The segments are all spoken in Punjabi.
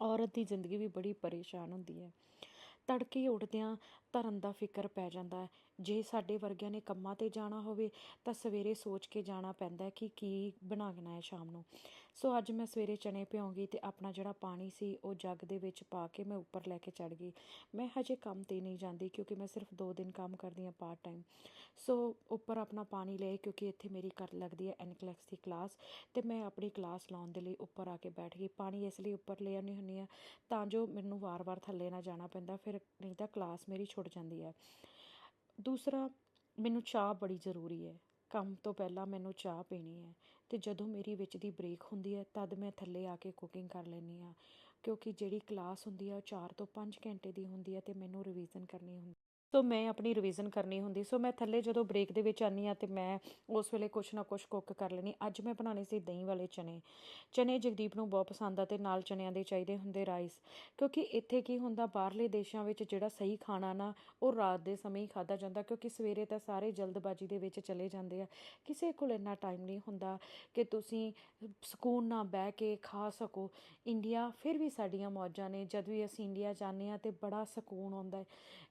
ਔਰਤ ਦੀ ਜ਼ਿੰਦਗੀ ਵੀ ਬੜੀ ਪਰੇਸ਼ਾਨ ਹੁੰਦੀ ਹੈ। ਤੜਕੇ ਉੱਠਦਿਆਂ ਧਰਮ ਦਾ ਫਿਕਰ ਪੈ ਜਾਂਦਾ ਜੇ ਸਾਡੇ ਵਰਗਿਆਂ ਨੇ ਕੰਮਾਂ 'ਤੇ ਜਾਣਾ ਹੋਵੇ, ਤਾਂ ਸਵੇਰੇ ਸੋਚ ਕੇ ਜਾਣਾ ਪੈਂਦਾ ਕਿ ਕੀ ਬਣਾਉਣਾ ਹੈ ਸ਼ਾਮ ਨੂੰ। ਸੋ ਅੱਜ ਮੈਂ ਸਵੇਰੇ ਚਨੇ ਭਿਉਂਗੀ ਤੇ ਆਪਣਾ ਜਿਹੜਾ ਪਾਣੀ ਸੀ, ਉਹ ਜੱਗ ਦੇ ਵਿੱਚ ਪਾ ਕੇ ਮੈਂ ਉੱਪਰ ਲੈ ਕੇ ਚੜ ਗਈ। ਮੈਂ ਹਜੇ ਕੰਮ ਤੇ ਨਹੀਂ ਜਾਂਦੀ ਕਿਉਂਕਿ ਮੈਂ ਸਿਰਫ 2 ਦਿਨ ਕੰਮ ਕਰਦੀ ਹਾਂ ਪਾਰਟ ਟਾਈਮ ਸੋ ਉੱਪਰ ਆਪਣਾ ਪਾਣੀ ਲਏ ਕਿਉਂਕਿ ਇੱਥੇ ਮੇਰੀ ਕਰ ਲੱਗਦੀ ਹੈ ਐਨਕਲੈਕਸ ਦੀ ਕਲਾਸ ਤੇ ਮੈਂ ਆਪਣੀ ਕਲਾਸ ਲਾਉਣ ਦੇ ਲਈ ਉੱਪਰ ਆ ਕੇ ਬੈਠ ਗਈ। ਪਾਣੀ ਇਸ ਲਈ ਉੱਪਰ ਲੈ ਆਉਂਦੀ ਹੁੰਦੀ ਆ ਤਾਂ ਜੋ ਮੈਨੂੰ ਵਾਰ-ਵਾਰ ਥੱਲੇ ਨਾ ਜਾਣਾ ਪੈਂਦਾ, ਫਿਰ ਨਹੀਂ ਤਾਂ ਕਲਾਸ ਮੇਰੀ ਛੁੱਟ ਜਾਂਦੀ ਹੈ। ਦੂਸਰਾ, ਮੈਨੂੰ ਚਾਹ ਬੜੀ ਜ਼ਰੂਰੀ ਹੈ। ਕੰਮ ਤੋਂ ਪਹਿਲਾਂ ਮੈਨੂੰ ਚਾਹ ਪੀਣੀ ਹੈ ਅਤੇ ਜਦੋਂ ਮੇਰੀ ਵਿੱਚ ਦੀ ਬ੍ਰੇਕ ਹੁੰਦੀ ਹੈ, ਤਦ ਮੈਂ ਥੱਲੇ ਆ ਕੇ ਕੁਕਿੰਗ ਕਰ ਲੈਂਦੀ ਹਾਂ। ਕਿਉਂਕਿ ਜਿਹੜੀ ਕਲਾਸ ਹੁੰਦੀ ਹੈ, ਉਹ ਚਾਰ ਤੋਂ ਪੰਜ ਘੰਟੇ ਦੀ ਹੁੰਦੀ ਹੈ ਅਤੇ ਮੈਨੂੰ ਰਿਵੀਜ਼ਨ ਕਰਨੀ ਹੁੰਦੀ ਸੋ ਮੈਂ ਆਪਣੀ ਰਿਵੀਜ਼ਨ ਕਰਨੀ ਹੁੰਦੀ। ਸੋ ਮੈਂ ਥੱਲੇ ਜਦੋਂ ਬ੍ਰੇਕ ਦੇ ਵਿੱਚ ਆਨੀ ਆ ਤੇ ਮੈਂ ਉਸ ਵੇਲੇ ਕੁਛ ਨਾ ਕੁਛ ਕੁੱਕ ਕਰ ਲੈਣੀ ਅੱਜ ਮੈਂ ਬਣਾਉਣੇ ਸੀ ਦਹੀਂ ਵਾਲੇ ਚਨੇ। ਚਨੇ ਜਗਦੀਪ ਨੂੰ ਬਹੁਤ ਪਸੰਦ ਆ ਤੇ ਨਾਲ ਚਨਿਆਂ ਦੇ ਚਾਹੀਦੇ ਹੁੰਦੇ ਰਾਈਸ ਕਿਉਂਕਿ ਇੱਥੇ ਕੀ ਹੁੰਦਾ, ਬਾਹਰਲੇ ਦੇਸ਼ਾਂ ਵਿੱਚ ਜਿਹੜਾ ਸਹੀ ਖਾਣਾ ਨਾ, ਉਹ ਰਾਤ ਦੇ ਸਮੇਂ ਹੀ ਖਾਦਾ ਜਾਂਦਾ, ਕਿਉਂਕਿ ਸਵੇਰੇ ਤਾਂ ਸਾਰੇ ਜਲਦਬਾਜ਼ੀ ਦੇ ਵਿੱਚ ਚਲੇ ਜਾਂਦੇ ਆ। ਕਿਸੇ ਕੋਲ ਇੰਨਾ ਟਾਈਮ ਨਹੀਂ ਹੁੰਦਾ ਕਿ ਤੁਸੀਂ ਸਕੂਨ ਨਾਲ ਬਹਿ ਕੇ ਖਾ ਸਕੋ। ਇੰਡੀਆ ਫਿਰ ਵੀ ਸਾਡੀਆਂ ਮੌਜਾਂ ਨੇ। ਜਦ ਵੀ ਅਸੀਂ ਇੰਡੀਆ ਜਾਂਦੇ ਆ ਤੇ ਬੜਾ ਸਕੂਨ ਆਉਂਦਾ ਹੈ।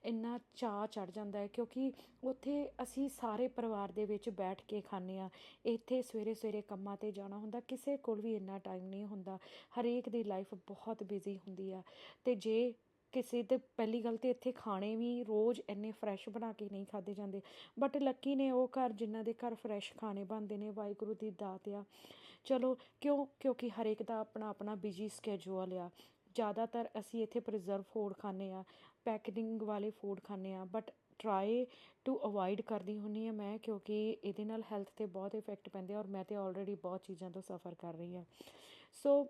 ਇੰਨਾ ਚਾਅ ਚੜ ਜਾਂਦਾ ਹੈ ਕਿਉਂਕਿ ਉੱਥੇ ਅਸੀਂ ਸਾਰੇ ਪਰਿਵਾਰ ਦੇ ਵਿੱਚ ਬੈਠ ਕੇ ਖਾਂਦੇ ਆ ਇੱਥੇ ਸਵੇਰੇ ਸਵੇਰੇ ਕੰਮਾਂ ਤੇ ਜਾਣਾ ਹੁੰਦਾ, ਕਿਸੇ ਕੋਲ ਵੀ ਇੰਨਾ ਟਾਈਮ ਨਹੀਂ ਹੁੰਦਾ। ਹਰੇਕ ਦੀ ਲਾਈਫ ਬਹੁਤ ਬਿਜ਼ੀ ਹੁੰਦੀ ਆ। ਤੇ ਜੇ ਕਿਸੇ ਤੇ, ਪਹਿਲੀ ਗੱਲ ਤੇ ਇੱਥੇ ਖਾਣੇ ਵੀ ਰੋਜ਼ ਇੰਨੇ ਫਰੈਸ਼ ਬਣਾ ਕੇ ਨਹੀਂ ਖਾਦੇ ਜਾਂਦੇ। ਬਟ ਲੱਕੀ ਨੇ ਉਹ ਘਰ ਜਿਨ੍ਹਾਂ ਦੇ ਘਰ ਫਰੈਸ਼ ਖਾਣੇ ਬਣਦੇ ਨੇ, ਵਾਹਿਗੁਰੂ ਦੀ ਦਾਤ ਆ। ਚਲੋ, ਕਿਉਂ? ਕਿਉਂਕਿ ਹਰੇਕ ਦਾ ਆਪਣਾ ਆਪਣਾ ਬਿਜ਼ੀ ਸਕੇਜੂਲ ਆ। ਜ਼ਿਆਦਾਤਰ ਅਸੀਂ ਇੱਥੇ ਪ੍ਰੀਜ਼ਰਵ ਫੂਡ ਖਾਂਦੇ ਆ ਪੈਕੇਜਿੰਗ ਵਾਲੇ ਫੂਡ ਖਾਂਦੇ ਹਾਂ ਬਟ ਟਰਾਈ ਟੂ ਅਵੋਇਡ ਕਰਦੀ ਹੁੰਨੀ ਆ ਮੈਂ, ਕਿਉਂਕਿ ਇਹਦੇ ਨਾਲ ਹੈਲਥ ਤੇ ਬਹੁਤ ਇਫੈਕਟ ਪੈਂਦੇ ਔਰ ਮੈਂ ਤੇ ਆਲਰੇਡੀ ਬਹੁਤ ਚੀਜ਼ਾਂ ਤੋਂ ਸਫਰ ਕਰ ਰਹੀ ਹਾਂ। ਸੋ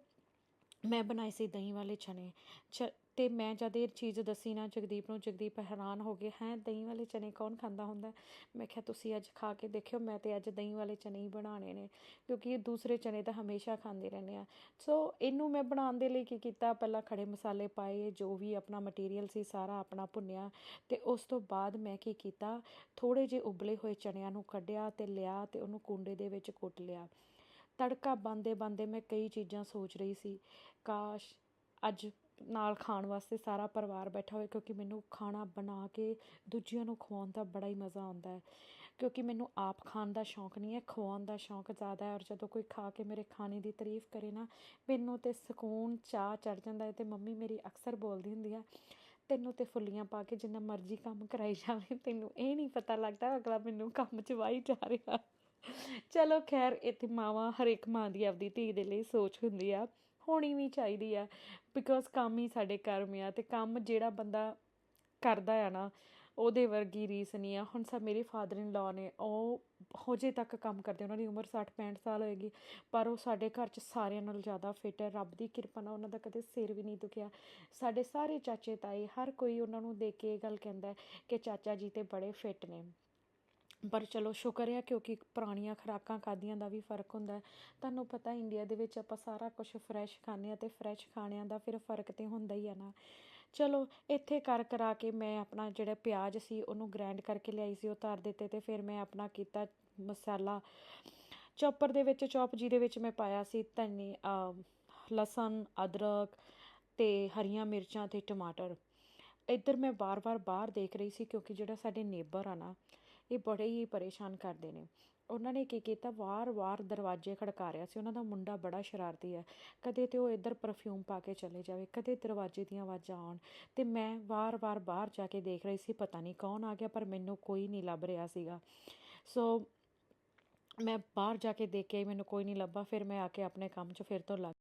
ਮੈਂ ਬਣਾਏ ਸੀ ਦਹੀਂ ਵਾਲੇ ਚਨੇ। ਚ ਅਤੇ ਮੈਂ ਜਦ ਇਹ ਚੀਜ਼ ਦੱਸੀ ਨਾ, ਜਗਦੀਪ ਨੂੰ, ਜਗਦੀਪ ਹੈਰਾਨ ਹੋ ਗਏ, ਹੈਂ, ਦਹੀਂ ਵਾਲੇ ਚਨੇ ਕੌਣ ਖਾਂਦਾ ਹੁੰਦਾ? ਮੈਂ ਕਿਹਾ, ਤੁਸੀਂ ਅੱਜ ਖਾ ਕੇ ਦੇਖਿਓ, ਮੈਂ ਤੇ ਅੱਜ ਦਹੀਂ ਵਾਲੇ ਚਨੇ ਹੀ ਬਣਾਉਣੇ ਨੇ। ਕਿਉਂਕਿ ਇਹ ਦੂਸਰੇ ਚਨੇ ਤਾਂ ਹਮੇਸ਼ਾ ਖਾਂਦੇ ਰਹਿੰਦੇ ਆ। ਸੋ ਇਹਨੂੰ ਮੈਂ ਬਣਾਉਣ ਦੇ ਲਈ ਕੀ ਕੀਤਾ? ਪਹਿਲਾਂ ਖੜੇ ਮਸਾਲੇ ਪਾਏ, ਜੋ ਵੀ ਆਪਣਾ ਮਟੀਰੀਅਲ ਸੀ, ਸਾਰਾ ਆਪਣਾ ਭੁੰਨਿਆ। ਤੇ ਉਸ ਤੋਂ ਬਾਅਦ ਮੈਂ ਕੀ ਕੀਤਾ? ਥੋੜੇ ਜਿਹੇ ਉਬਲੇ ਹੋਏ ਚਨਿਆਂ ਨੂੰ ਕੱਢਿਆ ਤੇ ਲਿਆ ਤੇ ਉਹਨੂੰ ਕੁੰਡੇ ਦੇ ਵਿੱਚ ਕੁੱਟ ਲਿਆ। ਤੜਕਾ ਬਣਦੇ ਬਣਦੇ ਮੈਂ ਕਈ ਚੀਜ਼ਾਂ ਸੋਚ ਰਹੀ ਸੀ। ਕਾਸ਼ ਅੱਜ ਨਾਲ ਖਾਣ ਵਾਸਤੇ ਸਾਰਾ ਪਰਿਵਾਰ ਬੈਠਾ ਹੋਵੇ, ਕਿਉਂਕਿ ਮੈਨੂੰ ਖਾਣਾ ਬਣਾ ਕੇ ਦੂਜਿਆਂ ਨੂੰ ਖਵਾਉਣ ਦਾ ਬੜਾ ਹੀ ਮਜ਼ਾ ਆਉਂਦਾ ਹੈ। ਕਿਉਂਕਿ ਮੈਨੂੰ ਆਪ ਖਾਣ ਦਾ ਸ਼ੌਂਕ ਨਹੀਂ ਹੈ, ਖਵਾਉਣ ਦਾ ਸ਼ੌਂਕ ਜ਼ਿਆਦਾ ਹੈ ਔਰ ਜਦੋਂ ਕੋਈ ਖਾ ਕੇ ਮੇਰੇ ਖਾਣੇ ਦੀ ਤਾਰੀਫ ਕਰੇ ਨਾ, ਮੈਨੂੰ ਤੇ ਸਕੂਨ ਚਾਹ ਚੜ ਜਾਂਦਾ ਹੈ ਤੇ ਮੰਮੀ ਮੇਰੀ ਅਕਸਰ ਬੋਲਦੀ ਹੁੰਦੀ ਆ ਤੈਨੂੰ ਤੇ ਫੁੱਲੀਆਂ ਪਾ ਕੇ ਜਿੰਨਾ ਮਰਜ਼ੀ ਕੰਮ ਕਰਾਈ ਜਾਵੇ, ਤੈਨੂੰ ਇਹ ਨਹੀਂ ਪਤਾ ਲੱਗਦਾ ਅਗਲਾ ਮੈਨੂੰ ਕੰਮ 'ਚ ਵਾਈ ਜਾ ਰਿਹਾ ਚਲੋ ਖੈਰ, ਇੱਥੇ ਮਾਵਾਂ ਹਰੇਕ ਮਾਂ ਦੀ ਆਪਦੀ ਧੀ ਦੇ ਲਈ ਸੋਚ ਹੁੰਦੀ ਆ, ਹੋਣੀ ਵੀ ਚਾਹੀਦੀ ਆ ਬਿਕੋਜ਼ ਕੰਮ ਹੀ ਸਾਡੇ ਕਰਮ ਆ ਤੇ ਕੰਮ ਜਿਹੜਾ ਬੰਦਾ ਕਰਦਾ ਆ ਨਾ, ਉਹਦੇ ਵਰਗੀ ਰੀਸ ਨਹੀਂ ਆ। ਹੁਣ ਸਾ ਮੇਰੇ ਫਾਦਰ ਇਨ ਲਾ ਨੇ, ਉਹ ਹੋਜੇ ਤੱਕ ਕੰਮ ਕਰਦੇ, ਉਹਨਾਂ ਦੀ ਉਮਰ 60 65 ਸਾਲ ਹੋਏਗੀ, ਪਰ ਉਹ ਸਾਡੇ ਘਰ 'ਚ ਸਾਰਿਆਂ ਨਾਲੋਂ ਜ਼ਿਆਦਾ ਫਿੱਟ ਹੈ ਰੱਬ ਦੀ ਕਿਰਪਾ ਨਾਲ ਉਹਨਾਂ ਦਾ ਕਦੇ ਸਿਰ ਵੀ ਨਹੀਂ ਦੁਖਿਆ। ਸਾਡੇ ਸਾਰੇ ਚਾਚੇ ਤਾਏ ਹਰ ਕੋਈ ਉਹਨਾਂ ਨੂੰ ਦੇਖ ਕੇ ਇਹ ਗੱਲ ਕਹਿੰਦਾ ਕਿ ਚਾਚਾ ਜੀ ਤੇ ਬੜੇ ਫਿੱਟ ਨੇ। ਪਰ ਚਲੋ ਸ਼ੁਕਰ ਹੈ ਕਿਉਂਕਿ ਪੁਰਾਣੀਆਂ ਖੁਰਾਕਾਂ ਖਾਦੀਆਂ ਦਾ ਵੀ ਫ਼ਰਕ ਹੁੰਦਾ ਤੁਹਾਨੂੰ ਪਤਾ ਇੰਡੀਆ ਦੇ ਵਿੱਚ ਆਪਾਂ ਸਾਰਾ ਕੁਝ ਫਰੈਸ਼ ਖਾਂਦੇ ਆ ਤੇ ਫਰੈਸ਼ ਖਾਣਿਆਂ ਦਾ ਫਿਰ ਫ਼ਰਕ ਤੇ ਹੁੰਦਾ ਹੀ ਆ ਨਾ। ਚਲੋ ਇੱਥੇ ਕਰ ਕਰਾ ਕੇ ਮੈਂ ਆਪਣਾ ਜਿਹੜਾ ਪਿਆਜ਼ ਸੀ ਉਹਨੂੰ ਗ੍ਰਾਈਂਡ ਕਰਕੇ ਲਿਆਈ ਸੀ ਉਹ ਧਰ ਦਿੱਤੇ ਤੇ ਫਿਰ ਮੈਂ ਆਪਣਾ ਕੀਤਾ ਮਸਾਲਾ। ਚੌਪਰ ਦੇ ਵਿੱਚ ਚੌਪ ਜਿਹਦੇ ਵਿੱਚ ਮੈਂ ਪਾਇਆ ਸੀ ਧਨੀ ਲਸਣ, ਅਦਰਕ ਤੇ ਹਰੀਆਂ ਮਿਰਚਾਂ ਤੇ ਟਮਾਟਰ। ਇੱਧਰ ਮੈਂ ਬਾਰ-ਬਾਰ ਬਾਹਰ ਦੇਖ ਰਹੀ ਸੀ ਕਿਉਂਕਿ ਜਿਹੜਾ ਸਾਡੇ ਨੇਬਰ ਆ ਨਾ ਇਹ ਬੜੇ ਹੀ ਪਰੇਸ਼ਾਨ ਕਰਦੇ ਨੇ। ਉਹਨਾਂ ਨੇ ਕੀ ਕੀਤਾ? ਵਾਰ-ਵਾਰ ਦਰਵਾਜ਼ੇ ਖੜਕਾ ਰਿਹਾ ਸੀ। ਉਹਨਾਂ ਦਾ ਮੁੰਡਾ ਬੜਾ ਸ਼ਰਾਰਤੀ ਹੈ। ਕਦੇ ਤੇ ਉਹ ਇੱਧਰ ਪਰਫਿਊਮ ਪਾ ਕੇ ਚਲੇ ਜਾਵੇ, ਕਦੇ ਦਰਵਾਜ਼ੇ ਦੀਆਂ ਆਵਾਜ਼ਾਂ ਆਉਣ। ਤੇ ਮੈਂ ਵਾਰ-ਵਾਰ ਬਾਹਰ ਜਾ ਕੇ ਦੇਖ ਰਹੀ ਸੀ, ਪਤਾ ਨਹੀਂ ਕੌਣ ਆ ਗਿਆ, ਪਰ ਮੈਨੂੰ ਕੋਈ ਨਹੀਂ ਲੱਭ ਰਿਹਾ ਸੀਗਾ। ਸੋ ਮੈਂ ਬਾਹਰ ਜਾ ਕੇ ਦੇਖਿਆ ਮੈਨੂੰ ਕੋਈ ਨਹੀਂ ਲੱਭਾ। ਫਿਰ ਮੈਂ ਆ ਕੇ ਆਪਣੇ ਕੰਮ 'ਚ ਫਿਰ ਤੋਂ ਲੱਗ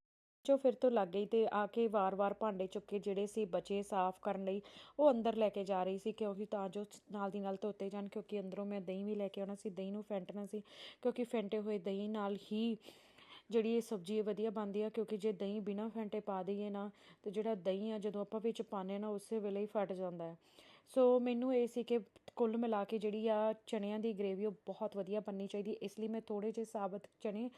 ਜੋ ਫਿਰ ਤੋਂ ਲੱਗ ਗਈ ਤੇ ਆ ਕੇ ਵਾਰ-ਵਾਰ ਭਾਂਡੇ ਚੁੱਕੇ ਜਿਹੜੇ ਸੀ ਬਚੇ ਸਾਫ਼ ਕਰਨ ਲਈ, ਉਹ ਅੰਦਰ ਲੈ ਕੇ ਜਾ ਰਹੀ ਸੀ ਕਿਉਂਕਿ ਤਾਂ ਜੋ ਨਾਲ ਦੀ ਨਾਲ ਧੋਤੇ ਜਾਣ ਕਿਉਂਕਿ ਅੰਦਰੋਂ ਮੈਂ ਦਹੀਂ ਵੀ ਲੈ ਕੇ ਆਉਣਾ ਸੀ, ਦਹੀਂ ਨੂੰ ਫੈਂਟਣਾ ਸੀ ਕਿਉਂਕਿ ਫੈਂਟੇ ਹੋਏ ਦਹੀਂ ਨਾਲ ਹੀ ਜਿਹੜੀ ਇਹ ਸਬਜ਼ੀ ਵਧੀਆ ਬਣਦੀ ਆ ਕਿਉਂਕਿ ਜੇ ਦਹੀਂ ਬਿਨਾਂ ਫੈਂਟੇ ਪਾ ਦਈਏ ਨਾ ਤੇ ਜਿਹੜਾ ਦਹੀਂ ਆ ਜਦੋਂ ਆਪਾਂ ਵਿੱਚ ਪਾਉਂਦੇ ਨਾ ਉਸੇ ਵੇਲੇ ਹੀ ਫਟ ਜਾਂਦਾ ਹੈ। ਸੋ ਮੈਨੂੰ ਇਹ ਸੀ ਕਿ ਕੁੱਲ ਮਿਲਾ ਕੇ ਜਿਹੜੀ ਆ ਚਣਿਆਂ ਦੀ ਗ੍ਰੇਵੀ ਉਹ ਬਹੁਤ ਵਧੀਆ ਬਣਨੀ ਚਾਹੀਦੀ, ਇਸ ਲਈ ਮੈਂ ਥੋੜੇ ਜਿਹੇ ਸਾਬਤ ਚਣੇ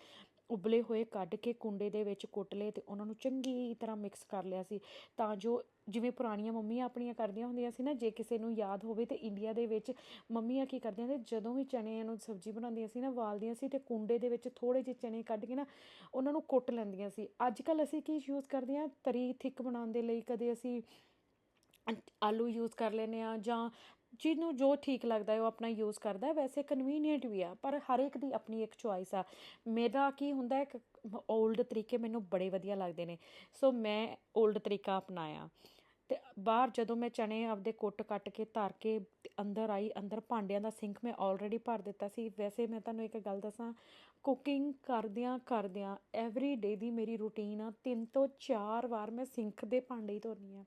ਉਬਲੇ ਹੋਏ ਕੱਢ ਕੇ ਕੁੰਡੇ ਦੇ ਵਿੱਚ ਕੁੱਟ ਲਏ ਅਤੇ ਉਹਨਾਂ ਨੂੰ ਚੰਗੀ ਤਰ੍ਹਾਂ ਮਿਕਸ ਕਰ ਲਿਆ ਸੀ। ਤਾਂ ਜੋ ਜਿਵੇਂ ਪੁਰਾਣੀਆਂ ਮੰਮੀਆਂ ਆਪਣੀਆਂ ਕਰਦੀਆਂ ਹੁੰਦੀਆਂ ਸੀ ਨਾ, ਜੇ ਕਿਸੇ ਨੂੰ ਯਾਦ ਹੋਵੇ ਤੇ ਇੰਡੀਆ ਦੇ ਵਿੱਚ ਮੰਮੀਆਂ ਕੀ ਕਰਦੀਆਂ ਸੀ ਜਦੋਂ ਵੀ ਚਣਿਆਂ ਨੂੰ ਸਬਜ਼ੀ ਬਣਾਉਂਦੀਆਂ ਸੀ ਨਾ, ਵਾਲਦੀਆਂ ਸੀ ਤੇ ਕੁੰਡੇ ਦੇ ਵਿੱਚ ਥੋੜੇ ਜਿਹੇ ਚਣੇ ਕੱਢ ਕੇ ਨਾ ਉਹਨਾਂ ਨੂੰ ਕੁੱਟ ਲੈਂਦੀਆਂ ਸੀ। ਅੱਜ ਕੱਲ ਅਸੀਂ ਕੀ ਯੂਜ਼ ਕਰਦੇ ਹਾਂ? ਤਰੀ ਥਿੱਕ ਬਣਾਉਣ ਦੇ ਲਈ ਕਦੇ ਅਸੀਂ ਆਲੂ ਯੂਜ਼ ਕਰ ਲੈਂਦੇ ਆ ਜਾਂ ਜਿਹਨੂੰ ਜੋ ਠੀਕ ਲੱਗਦਾ ਹੈ ਉਹ ਆਪਣਾ ਯੂਜ਼ ਕਰਦਾ ਵੈਸੇ ਕਨਵੀਨੀਅੰਟ ਵੀ ਆ, ਪਰ ਹਰ ਇੱਕ ਦੀ ਆਪਣੀ ਇੱਕ ਚੁਆਇਸ ਆ। ਮੇਰਾ ਕੀ ਹੁੰਦਾ ਹੈ 올ਡ ਤਰੀਕੇ ਮੈਨੂੰ ਬੜੇ ਵਧੀਆ ਲੱਗਦੇ ਨੇ। ਸੋ ਮੈਂ 올ਡ ਤਰੀਕਾ ਅਪਣਾਇਆ। ਤੇ ਬਾਹਰ ਜਦੋਂ ਮੈਂ ਚਣੇ ਆਪਦੇ ਕੁੱਟ ਕੱਟ ਕੇ ਧਰ ਕੇ ਤੇ ਅੰਦਰ ਆਈ, ਅੰਦਰ ਭਾਂਡਿਆਂ ਦਾ ਸਿੰਕ ਮੈਂ ਆਲਰੇਡੀ ਭਰ ਦਿੱਤਾ ਸੀ। ਵੈਸੇ ਮੈਂ ਤੁਹਾਨੂੰ ਇੱਕ ਗੱਲ ਦੱਸਾਂ ਕੁਕਿੰਗ ਕਰਦਿਆਂ ਕਰਦਿਆਂ ਐਵਰੀ ਡੇ ਦੀ ਮੇਰੀ ਰੂਟੀਨ ਆ, ਤਿੰਨ ਤੋਂ ਚਾਰ ਵਾਰ ਮੈਂ ਸਿੰਕ ਦੇ ਭਾਂਡੇ ਹੀ ਧੋਨੀ ਆ।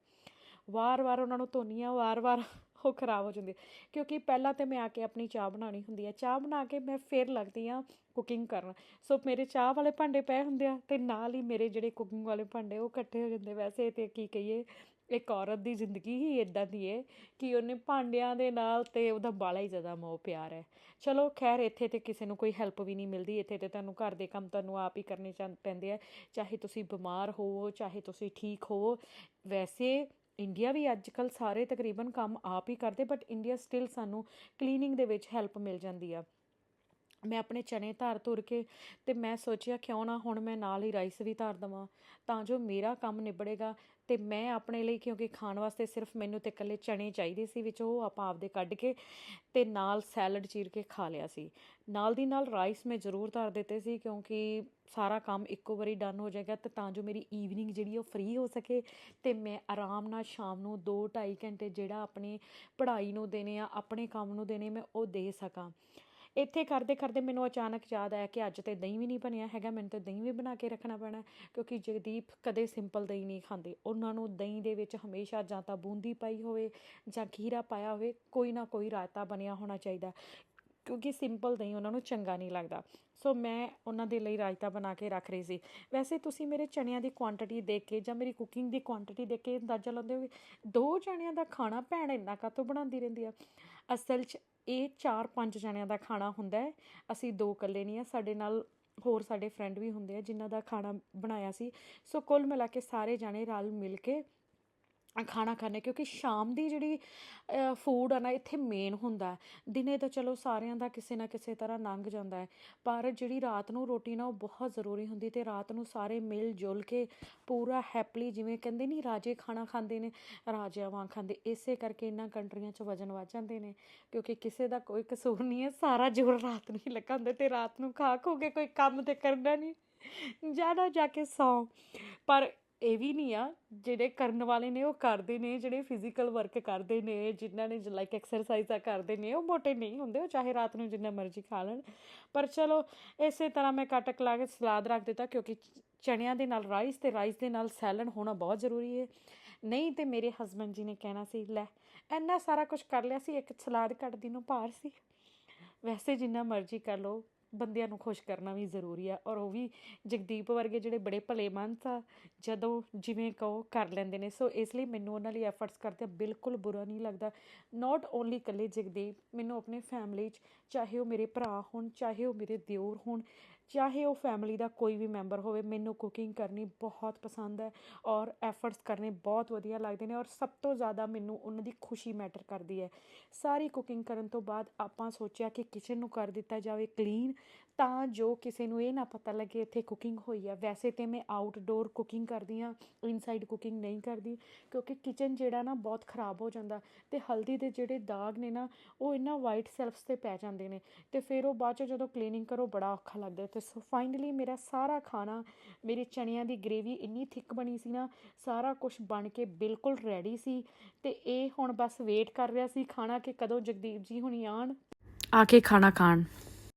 ਵਾਰ-ਵਾਰ ਉਹਨਾਂ ਨੂੰ ਧੋਨੀ ਆ, ਵਾਰ-ਵਾਰ ਉਹ ਖਰਾਬ ਹੋ ਜਾਂਦੀ ਕਿਉਂਕਿ ਪਹਿਲਾਂ ਤੇ ਮੈਂ ਆ ਕੇ ਆਪਣੀ ਚਾਹ ਬਣਾਉਣੀ ਹੁੰਦੀ ਹੈ। ਚਾਹ ਬਣਾ ਕੇ ਮੈਂ ਫਿਰ ਲੱਗਦੀ ਆ ਕੁਕਿੰਗ ਕਰਨ। ਸੋ ਮੇਰੇ ਚਾਹ ਵਾਲੇ ਭਾਂਡੇ ਪਏ ਹੁੰਦੇ ਆ ਤੇ ਨਾਲ ਹੀ ਮੇਰੇ ਜਿਹੜੇ ਕੁਕਿੰਗ ਵਾਲੇ ਭਾਂਡੇ ਉਹ ਇਕੱਠੇ ਹੋ ਜਾਂਦੇ। ਵੈਸੇ ਤੇ ਕੀ ਕਹੀਏ, ਇੱਕ ਔਰਤ ਦੀ ਜ਼ਿੰਦਗੀ ਹੀ ਇਦਾਂ ਦੀ ਹੈ ਕਿ ਉਹਨੇ ਭਾਂਡਿਆਂ ਦੇ ਨਾਲ ਤੇ ਉਹਦਾ ਬਾਲਾ ਹੀ ਜ਼ਿਆਦਾ ਮੋਹ ਪਿਆਰ ਹੈ। ਚਲੋ ਖੈਰ, ਇੱਥੇ ਤੇ ਕਿਸੇ ਨੂੰ ਕੋਈ ਹੈਲਪ ਵੀ ਨਹੀਂ ਮਿਲਦੀ। ਇੱਥੇ ਤੇ ਤੁਹਾਨੂੰ ਘਰ ਦੇ ਕੰਮ ਤੁਹਾਨੂੰ ਆਪ ਹੀ ਕਰਨੇ ਚਾਹ ਪੈਂਦੇ ਆ। ਚਾਹੇ ਤੁਸੀਂ ਬਿਮਾਰ ਹੋਵੋ, ਚਾਹੇ ਤੁਸੀਂ ਠੀਕ ਹੋਵੋ। ਵੈਸੇ ਇੰਡੀਆ ਵੀ ਅੱਜ ਕੱਲ ਸਾਰੇ ਤਕਰੀਬਨ ਕੰਮ ਆਪ ਹੀ ਕਰਦੇ ਬਟ ਇੰਡੀਆ ਸਟਿਲ ਸਾਨੂੰ ਕਲੀਨਿੰਗ ਦੇ ਵਿੱਚ ਹੈਲਪ ਮਿਲ ਜਾਂਦੀ ਆ। ਮੈਂ ਆਪਣੇ ਚਨੇ ਧਰ ਧੁਰ ਕੇ ਅਤੇ ਮੈਂ ਸੋਚਿਆ, ਕਿਉਂ ਨਾ ਹੁਣ ਮੈਂ ਨਾਲ ਹੀ ਰਾਈਸ ਵੀ ਧਰ ਦੇਵਾਂ, ਤਾਂ ਜੋ ਮੇਰਾ ਕੰਮ ਨਿਬੜੇਗਾ ਅਤੇ ਮੈਂ ਆਪਣੇ ਲਈ, ਕਿਉਂਕਿ ਖਾਣ ਵਾਸਤੇ ਸਿਰਫ ਮੈਨੂੰ ਤੇ ਇਕੱਲੇ ਚਣੇ ਚਾਹੀਦੇ ਸੀ ਵਿੱਚ, ਉਹ ਆਪਾਂ ਆਪਦੇ ਕੱਢ ਕੇ ਤੇ ਨਾਲ ਸੈਲਡ ਚੀਰ ਕੇ ਖਾ ਲਿਆ ਸੀ। ਨਾਲ ਦੀ ਨਾਲ ਰਾਈਸ ਮੈਂ ਜ਼ਰੂਰ ਧਰ ਦਿੱਤੇ ਸੀ, ਕਿਉਂਕਿ ਸਾਰਾ ਕੰਮ ਇੱਕੋ ਵਾਰੀ ਡਨ ਹੋ ਜਾਏਗਾ ਤੇ ਤਾਂ ਜੋ ਮੇਰੀ ਈਵਨਿੰਗ ਜਿਹੜੀ ਉਹ ਫ੍ਰੀ ਹੋ ਸਕੇ ਤੇ ਮੈਂ ਆਰਾਮ ਨਾਲ ਸ਼ਾਮ ਨੂੰ 2 2.5 ਘੰਟੇ ਜਿਹੜਾ ਆਪਣੀ ਪੜ੍ਹਾਈ ਨੂੰ ਦੇਣੇ ਆ, ਆਪਣੇ ਕੰਮ ਨੂੰ ਦੇਣੇ ਮੈਂ ਉਹ ਦੇ ਸਕਾਂ। ਇੱਥੇ ਕਰਦੇ ਕਰਦੇ ਮੈਨੂੰ ਅਚਾਨਕ ਯਾਦ ਆਇਆ ਕਿ ਅੱਜ ਤੇ ਦਹੀਂ ਵੀ ਨਹੀਂ ਬਣਿਆ ਹੈਗਾ, ਮੈਨੂੰ ਤੇ ਦਹੀਂ ਵੀ ਬਣਾ ਕੇ ਰੱਖਣਾ ਪੈਣਾ ਕਿਉਂਕਿ ਜਗਦੀਪ ਕਦੇ ਸਿੰਪਲ ਦਹੀਂ ਨਹੀਂ ਖਾਂਦੇ। ਉਹਨਾਂ ਨੂੰ ਦਹੀਂ ਦੇ ਵਿੱਚ ਹਮੇਸ਼ਾ ਜਾਂ ਤਾਂ ਬੂੰਦੀ ਪਾਈ ਹੋਵੇ ਜਾਂ ਖੀਰਾ ਪਾਇਆ ਹੋਵੇ, ਕੋਈ ਨਾ ਕੋਈ ਰਾਇਤਾ ਬਣਿਆ ਹੋਣਾ ਚਾਹੀਦਾ ਕਿਉਂਕਿ ਸਿੰਪਲ ਦਹੀਂ ਉਹਨਾਂ ਨੂੰ ਚੰਗਾ ਨਹੀਂ ਲੱਗਦਾ। ਸੋ ਮੈਂ ਉਹਨਾਂ ਦੇ ਲਈ ਰਾਇਤਾ ਬਣਾ ਕੇ ਰੱਖ ਰਹੀ ਸੀ। ਵੈਸੇ ਤੁਸੀਂ ਮੇਰੇ ਚਣਿਆਂ ਦੀ ਕੁਆਂਟੀਟੀ ਦੇਖ ਕੇ ਜਾਂ ਮੇਰੀ ਕੁਕਿੰਗ ਦੀ ਕੁਆਂਟੀਟੀ ਦੇਖ ਕੇ ਅੰਦਾਜ਼ਾ ਲਾਉਂਦੇ ਹੋ ਦੋ ਚਣਿਆਂ ਦਾ ਖਾਣਾ ਭੈਣ ਇੰਨਾ ਕਾਤੋਂ ਬਣਾਉਂਦੀ ਰਹਿੰਦੀ ਆ? ਅਸਲ 'ਚ ਇਹ 4-5 ਜਣਿਆਂ ਦਾ ਖਾਣਾ ਹੁੰਦਾ ਅਸੀਂ ਦੋ ਇਕੱਲੇ ਨਹੀਂ ਆ, ਸਾਡੇ ਨਾਲ ਹੋਰ ਸਾਡੇ ਫਰੈਂਡ ਵੀ ਹੁੰਦੇ ਆ, ਜਿਨ੍ਹਾਂ ਦਾ ਖਾਣਾ ਬਣਾਇਆ ਸੀ। ਸੋ ਕੁੱਲ ਮਿਲਾ ਕੇ ਸਾਰੇ ਜਾਣੇ ਰਲ ਮਿਲ ਕੇ ਖਾਣਾ ਖਾਂਦੇ ਕਿਉਂਕਿ ਸ਼ਾਮ ਦੀ ਜਿਹੜੀ ਫੂਡ ਆ ਨਾ, ਇੱਥੇ ਮੇਨ ਹੁੰਦਾ ਦਿਨੇ ਤਾਂ ਚਲੋ ਸਾਰਿਆਂ ਦਾ ਕਿਸੇ ਨਾ ਕਿਸੇ ਤਰ੍ਹਾਂ ਲੰਘ ਜਾਂਦਾ ਹੈ, ਪਰ ਜਿਹੜੀ ਰਾਤ ਨੂੰ ਰੋਟੀ ਨਾ, ਉਹ ਬਹੁਤ ਜ਼ਰੂਰੀ ਹੁੰਦੀ ਤੇ ਰਾਤ ਨੂੰ ਸਾਰੇ ਮਿਲ ਜੁਲ ਕੇ ਪੂਰਾ ਹੈਪਲੀ ਜਿਵੇਂ ਕਹਿੰਦੇ ਨਹੀਂ ਰਾਜੇ ਖਾਣਾ ਖਾਂਦੇ ਨੇ ਰਾਜਿਆਂ ਵਾਂਗ ਖਾਂਦੇ, ਇਸੇ ਕਰਕੇ ਇਹਨਾਂ ਕੰਟਰੀਆਂ 'ਚ ਵਜਨ ਵੱਧ ਜਾਂਦੇ ਨੇ, ਕਿਉਂਕਿ ਕਿਸੇ ਦਾ ਕੋਈ ਕਸੂਰ ਨਹੀਂ ਹੈ, ਸਾਰਾ ਜ਼ੋਰ ਰਾਤ ਨੂੰ ਹੀ ਲੱਗਾ ਹੁੰਦਾ ਤੇ ਰਾਤ ਨੂੰ ਖਾ ਖੋ ਕੇ ਕੋਈ ਕੰਮ ਤੇ ਕਰਨਾ ਨਹੀਂ ਜ਼ਿਆਦਾ ਜਾ ਕੇ ਸੌਂ, ਪਰ ਇਹ ਵੀ ਨਹੀਂ ਆ, ਜਿਹੜੇ ਕਰਨ ਵਾਲੇ ਨੇ ਉਹ ਕਰਦੇ ਨੇ, ਜਿਹੜੇ ਫਿਜ਼ੀਕਲ ਵਰਕ ਕਰਦੇ ਨੇ, ਜਿਨ੍ਹਾਂ ਨੇ ਲਾਈਕ ਐਕਸਰਸਾਈਜ਼ਾਂ ਕਰਦੇ ਨੇ, ਉਹ ਮੋਟੇ ਨਹੀਂ ਹੁੰਦੇ, ਉਹ ਚਾਹੇ ਰਾਤ ਨੂੰ ਜਿੰਨਾ ਮਰਜ਼ੀ ਖਾ ਲੈਣ। ਪਰ ਚਲੋ, ਇਸੇ ਤਰ੍ਹਾਂ ਮੈਂ ਕੱਟ ਲਾ ਕੇ ਸਲਾਦ ਰੱਖ ਦਿੱਤਾ, ਕਿਉਂਕਿ ਚਣਿਆਂ ਦੇ ਨਾਲ ਰਾਈਸ ਤੇ ਰਾਈਸ ਦੇ ਨਾਲ ਸੈਲਡ ਹੋਣਾ ਬਹੁਤ ਜ਼ਰੂਰੀ ਹੈ ਨਹੀਂ ਤੇ ਮੇਰੇ ਹਸਬੰਡ ਜੀ ਨੇ ਕਹਿਣਾ ਸੀ, ਲੈ, ਇੰਨਾ ਸਾਰਾ ਕੁਝ ਕਰ ਲਿਆ ਸੀ, ਇੱਕ ਸਲਾਦ ਕੱਟਦੀ ਨੂੰ ਭਾਰ ਸੀ। ਵੈਸੇ ਜਿੰਨਾ ਮਰਜ਼ੀ ਕਰ ਲਓ ਬੰਦਿਆਂ ਨੂੰ ਖੁਸ਼ ਕਰਨਾ ਵੀ ਜ਼ਰੂਰੀ ਆ ਔਰ ਉਹ ਵੀ ਜਗਦੀਪ ਵਰਗੇ ਜਿਹੜੇ ਬੜੇ ਭਲੇ ਮਨਸ ਆ ਜਦੋਂ ਜਿਵੇਂ ਕਹੋ ਕਰ ਲੈਂਦੇ ਨੇ। ਸੋ ਇਸ ਲਈ ਮੈਨੂੰ ਉਹਨਾਂ ਲਈ ਐਫਰਟਸ ਕਰਦੇ ਬਿਲਕੁਲ ਬੁਰਾ ਨਹੀਂ ਲੱਗਦਾ। ਨਾਟ ਓਨਲੀ ਇਕੱਲੇ ਜਗਦੀਪ, ਮੈਨੂੰ ਆਪਣੇ ਫੈਮਿਲੀ 'ਚ ਚਾਹੇ ਉਹ ਮੇਰੇ ਭਰਾ ਹੋਣ, ਚਾਹੇ ਉਹ ਮੇਰੇ ਦਿਓਰ ਹੋਣ ਚਾਹੇ ਉਹ ਫੈਮਿਲੀ ਦਾ ਕੋਈ ਵੀ ਮੈਂਬਰ ਹੋਵੇ, ਮੈਨੂੰ ਕੁਕਿੰਗ ਕਰਨੀ ਬਹੁਤ ਪਸੰਦ ਹੈ ਔਰ ਐਫਰਟਸ ਕਰਨੇ ਬਹੁਤ ਵਧੀਆ ਲੱਗਦੇ ਨੇ ਔਰ ਸਭ ਤੋਂ ਜ਼ਿਆਦਾ ਮੈਨੂੰ ਉਹਨਾਂ ਦੀ ਖੁਸ਼ੀ ਮੈਟਰ ਕਰਦੀ ਹੈ। ਸਾਰੀ ਕੁਕਿੰਗ ਕਰਨ ਤੋਂ ਬਾਅਦ ਆਪਾਂ ਸੋਚਿਆ ਕਿ ਕਿਚਨ ਨੂੰ ਕਰ ਦਿੱਤਾ ਜਾਵੇ ਕਲੀਨ ਤਾਂ ਜੋ ਕਿਸੇ ਨੂੰ ਇਹ ਨਾ ਪਤਾ ਲੱਗੇ ਇੱਥੇ ਕੁਕਿੰਗ ਹੋਈ ਆ। ਵੈਸੇ ਤੇ ਮੈਂ ਆਊਟਡੋਰ ਕੁਕਿੰਗ ਕਰਦੀ ਆ ਇਨਸਾਈਡ ਕੁਕਿੰਗ ਨਹੀਂ ਕਰਦੀ, ਕਿਉਂਕਿ ਕਿਚਨ ਜਿਹੜਾ ਨਾ ਬਹੁਤ ਖਰਾਬ ਹੋ ਜਾਂਦਾ ਤੇ ਹਲਦੀ ਦੇ ਜਿਹੜੇ ਦਾਗ ਨੇ ਨਾ, ਉਹ ਇਹਨਾਂ ਵਾਈਟ ਸੈਲਫਸ ਤੇ ਪੈ ਜਾਂਦੇ ਨੇ ਤੇ ਫਿਰ ਉਹ ਬਾਅਦ ਚ ਜਦੋਂ ਕਲੀਨਿੰਗ ਕਰੋ ਬੜਾ ਔਖਾ ਲੱਗਦਾ ਤੇ ਸੋ ਫਾਈਨਲੀ ਮੇਰਾ ਸਾਰਾ ਖਾਣਾ, ਮੇਰੇ ਚਣਿਆਂ ਦੀ ਗ੍ਰੇਵੀ ਇੰਨੀ ਥਿੱਕ ਬਣੀ ਸੀ ਨਾ, ਸਾਰਾ ਕੁਝ ਬਣ ਕੇ ਬਿਲਕੁਲ ਰੈਡੀ ਸੀ ਤੇ ਇਹ ਹੁਣ ਬਸ ਵੇਟ ਕਰ ਰਿਹਾ ਸੀ ਖਾਣਾ ਕਿ ਕਦੋਂ ਜਗਦੀਪ ਜੀ ਹੁਣੀ ਆਣ ਆ ਕੇ ਖਾਣਾ ਖਾਣ।